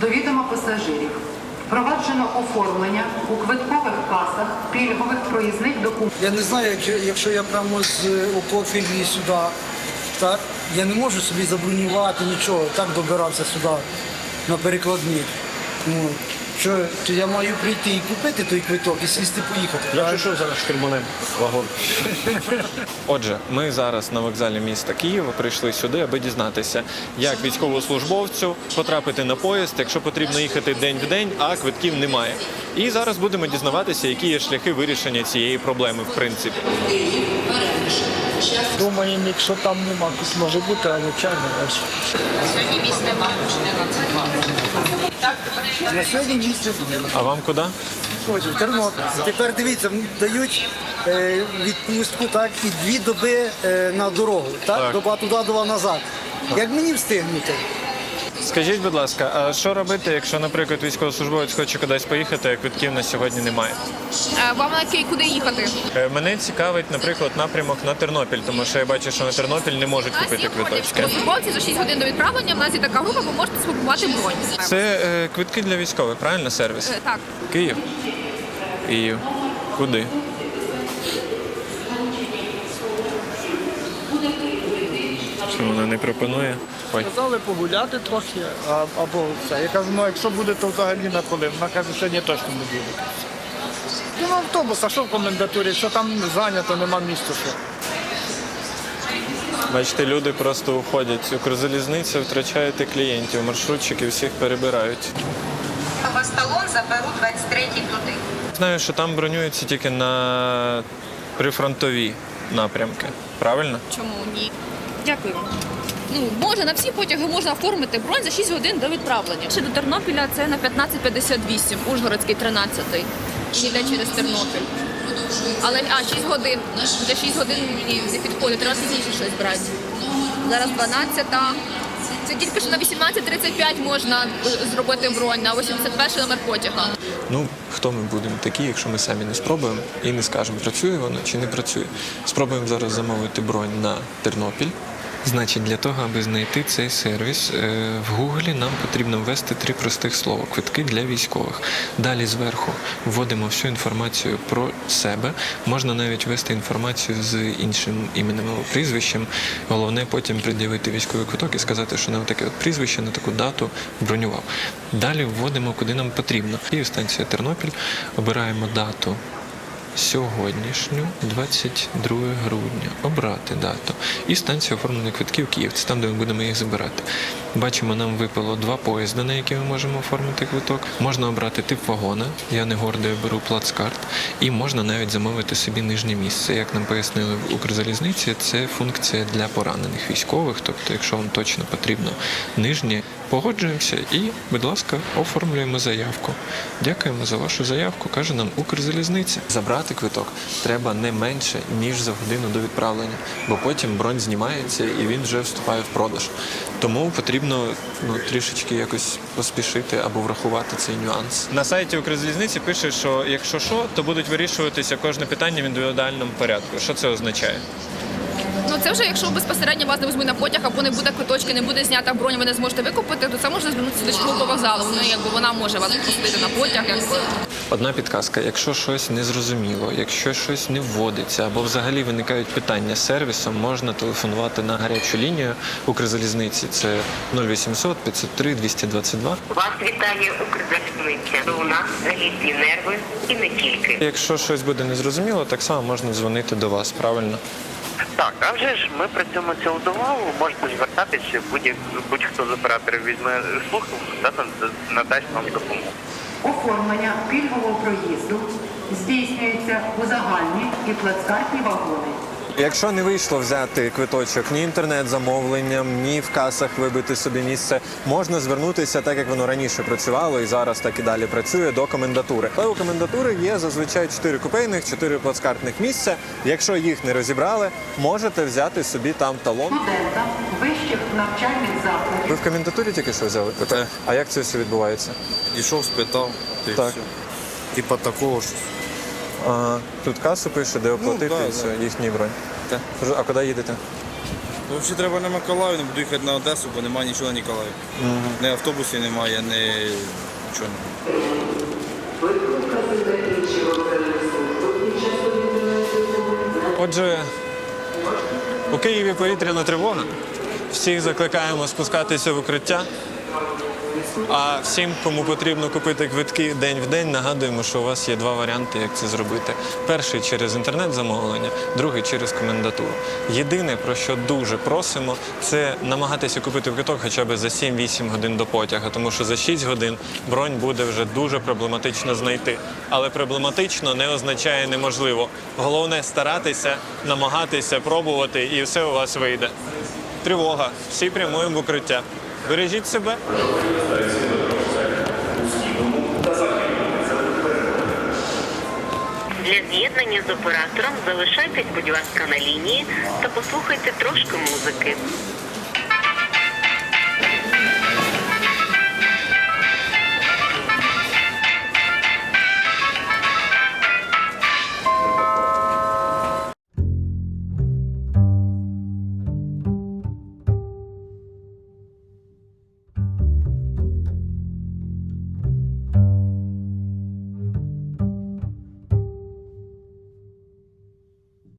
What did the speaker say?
До відома пасажирів. Проваджено оформлення у квиткових касах пільгових проїзних документів. Я не знаю, якщо, я прямо з Окофілії сюди, так, я не можу собі забронювати нічого, так добирався сюди на перекладні. Ну, що, то я маю прийти і купити той квиток і сісти поїхати. Я пішов зараз штурманем вагон. Отже, ми зараз на вокзалі міста Києва прийшли сюди, аби дізнатися, як військовослужбовцю потрапити на поїзд, якщо потрібно їхати день в день, а квитків немає. І зараз будемо дізнаватися, які є шляхи вирішення цієї проблеми, в принципі. Думаю, якщо там нема, може бути, але чайно далі. На сьогодні місце А вам куди? хочу, в Тернопіль. Тепер дивіться, дають е, відпустку так, і дві доби е, на дорогу, так? Так. доба туди, доба назад. Як мені встигнути? Скажіть, будь ласка, а що робити, якщо, наприклад, військовослужбовець хоче кудись поїхати, а квитків на сьогодні немає? Е, Вам на Київ куди їхати? Е, Мене цікавить, наприклад, напрямок на Тернопіль, тому що я бачу, що на Тернопіль не можуть У нас купити квиточки. військовослужбовці за 6 годин до відправлення. У нас є така група, ви можете сформувати бронь. Це е, квитки для військових, правильно сервіс? Е, Так. Київ. Київ. Куди? Що вона не пропонує? Ой. Казали погуляти трохи, а, або все. Я кажу, ну якщо буде, то взагалі на коли. Вона каже, сьогодні точно не буде. Ну, автобус, а що в комендатурі? Що там зайнято, нема місця. Що? Бачите, люди просто уходять. Укрзалізниця втрачаєте клієнтів, маршрутчики всіх перебирають. Вас талон заберу 23 туди. Знаю, що там бронюються тільки на прифронтові напрямки. Правильно? Чому ні? Дякую. Ну, може, на всі потяги можна оформити бронь за 6 годин до відправлення. Ще до Тернопіля це на 15.58, Ужгородський 13-й. І йде через Тернопіль. Але а 6 годин. За 6 годин мені не підходить, треба пізніше щось брати. Зараз 12-та. Це тільки що на 18.35 можна е, зробити бронь на 81 номер потяга. Ну, хто ми будемо такі, якщо ми самі не спробуємо і не скажемо, працює воно чи не працює. Спробуємо зараз замовити бронь на Тернопіль. Значить, для того, аби знайти цей сервіс, е, в Гуглі нам потрібно ввести три простих слова квитки для військових. Далі зверху вводимо всю інформацію про себе. Можна навіть ввести інформацію з іншим іменем або прізвищем. Головне потім пред'явити військовий квиток і сказати, що на таке от прізвище, на таку дату бронював. Далі вводимо, куди нам потрібно. Київ, станція Тернопіль, обираємо дату сьогоднішню, 22 грудня, обрати дату. І станція оформлення квитків Київ. Це там, де ми будемо їх забирати. Бачимо, нам випало два поїзди, на які ми можемо оформити квиток. Можна обрати тип вагона. Я не гордо беру плацкарт. І можна навіть замовити собі нижнє місце. Як нам пояснили в Укрзалізниці, це функція для поранених військових. Тобто, якщо вам точно потрібно нижнє, погоджуємося і, будь ласка, оформлюємо заявку. Дякуємо за вашу заявку, каже нам Укрзалізниця. Забрати квиток треба не менше, ніж за годину до відправлення, бо потім бронь знімається і він вже вступає в продаж. Тому потрібно ну, трішечки якось поспішити або врахувати цей нюанс. На сайті Укрзалізниці пише, що якщо що, то будуть вирішуватися кожне питання в індивідуальному порядку. Що це означає? Ну це вже якщо безпосередньо вас не візьмуть на потяг або не буде квиточки, не буде знята бронь, ви не зможете викупити, то це можна звернутися до школи вокзалу. Вони якби вона може вас пустити на потяг. Якби. Одна підказка: якщо щось незрозуміло, якщо щось не вводиться або взагалі виникають питання з сервісом, можна телефонувати на гарячу лінію Укрзалізниці. Це 0800 503 222. Вас вітає Укрзалізниця. У нас залізні нерви і не тільки. Якщо щось буде незрозуміло, так само можна дзвонити до вас, правильно? Так, а вже ж ми працюємо цілодобово, можете звертатися, будь- будь-хто з операторів візьме слухавку та над- надасть вам допомогу. Оформлення пільгового проїзду здійснюється у загальні і плацкартні вагони. Якщо не вийшло взяти квиточок ні інтернет-замовленням, ні в касах вибити собі місце, можна звернутися так, як воно раніше працювало, і зараз так і далі працює до комендатури. Але у комендатури є зазвичай 4 купейних, 4 плацкартних місця. Якщо їх не розібрали, можете взяти собі там талон. Студентам вищих навчальних закладів Ви в комендатурі тільки що взяли квиток? А як це все відбувається? Ішов, спитав, та й Так. все. Типа такого ж. Ага. Тут касу пише, де оплатити да, і все, їхній бронь. Так. Кажу, А куди їдете? Взагалі треба на Миколаїв, не буду їхати на Одесу, бо немає нічого на Ніколаїв. Ні автобусів немає, ні нічого немає. Отже, у Києві повітряна тривога. Всіх закликаємо спускатися в укриття. А всім, кому потрібно купити квитки день в день, нагадуємо, що у вас є два варіанти, як це зробити. Перший через інтернет-замовлення, другий через комендатуру. Єдине, про що дуже просимо, це намагатися купити квиток хоча б за 7-8 годин до потяга, тому що за 6 годин бронь буде вже дуже проблематично знайти. Але проблематично не означає неможливо. Головне старатися, намагатися, пробувати, і все у вас вийде. Тривога. Всі прямуємо в укриття. Бережіть себе. Для з'єднання з оператором залишайтесь, будь ласка, на лінії та послухайте трошки музики.